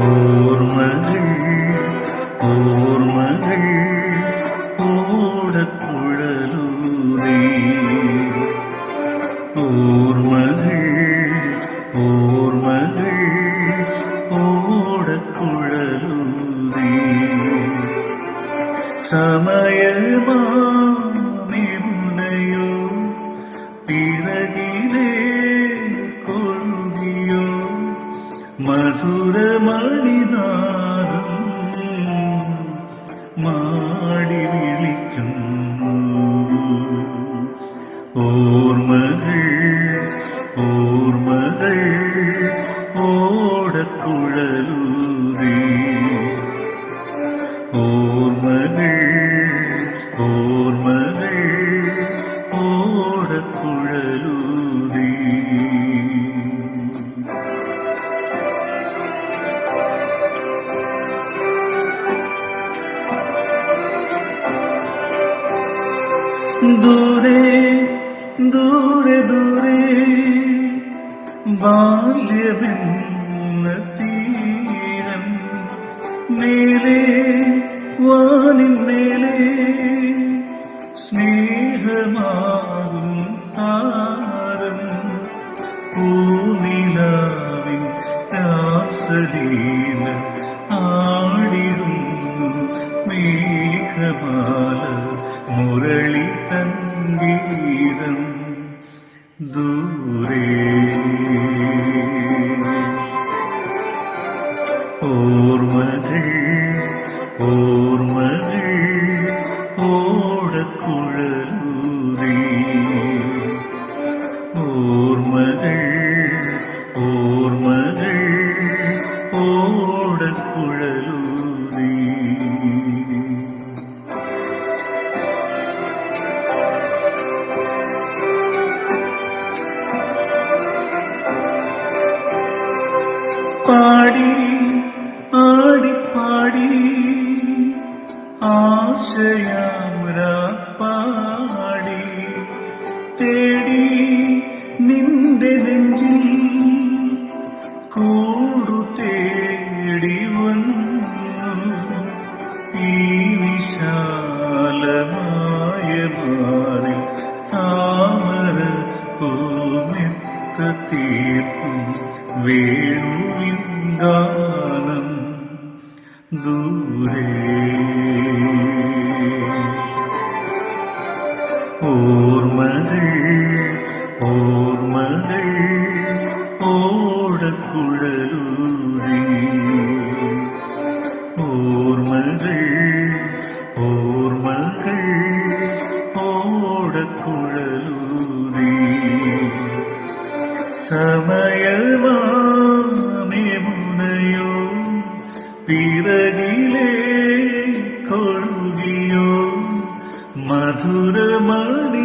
ஓர்மகள் ஓர்மகள் ஓடக்குழலூரே ஓர்மகள் ஓர்மகள் ஓடக்குழலூரே சமயமா മധുരമണിനാദം മാടി വിളിക്കുന്നു. ഓർമ്മകൾ ഓർമ്മകൾ ഓടക്കുഴലൂതി. ഓർമ്മകൾ ഓർമ്മകൾ ദൂരെ ദൂരെ ദൂരെ ബാല്യമെന്ന തീരം മേലെ വാനിൻ മേലെ സ്നേഹമാകും താരം. പൂനിലാവിൻ രാസലീല ആടിടുന്നു മേഘമാല മുരളി തങ്കീതം ദൂരെ പാടി ആടിപ്പാടി പാടി. തേടി നിന്റെ നെഞ്ചിൽ കൂടു തേടി വന്നു. ഈ വിശാലമായ മാറി താമര പൂമെത്ത തീർക്കും വേണുവിൻ ഗാനം ദൂരെ. ഓർമ്മകൾ ഓർമ്മകൾ ഓടക്കുഴലൂരി சமயமாமே முனையோ பிறகிலே கொழுகியோ மதுரமணி